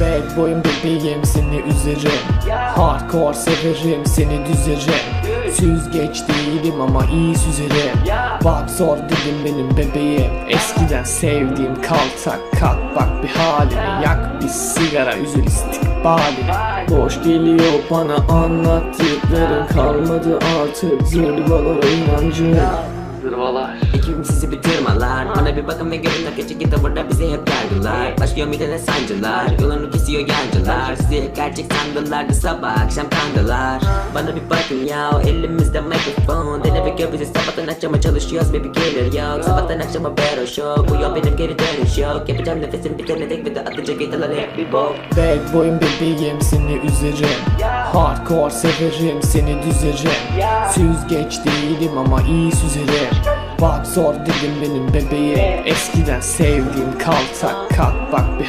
Bad boyum bebeğim seni üzerim. Hardcore severim seni düzerim. Süzgeç değilim ama iyi süzerim. Bak zor dedim benim bebeğim. Eskiden sevdiğim kaltak kalk bak bir halime. Yak bir sigara üzül istikbalini Boş geliyor bana anlattıkların Kalmadı artık. Zırvalara inancım. Zırvalar. Ekibim sizi bitirmeler Bir bakın ve görün akıcı git burada bize hep yargılar Başlıyor midene sancılar. Yolunu kesiyor yancılar. Sizi hep gerçek sandılardı sabah akşam kandılar. Bana bir bakın ya elimizde mikrofon. Dene ve gör bizi. Sabahtan akşama çalışıyoruz. Baby gelir yok. Sabahtan akşama show. Bu yol benim geri dönüş yok. Yapacağım nefesim tükenecek ve de atacak gitarlar hep bir bok. Bad boyum bebeğim seni üzerim Hardcore severim seni düzerim Süzgeç değilim ama iyi süzerim Bak zor dedim benim bebeğim. Eskiden sevdiğim kaltak kalk bak bir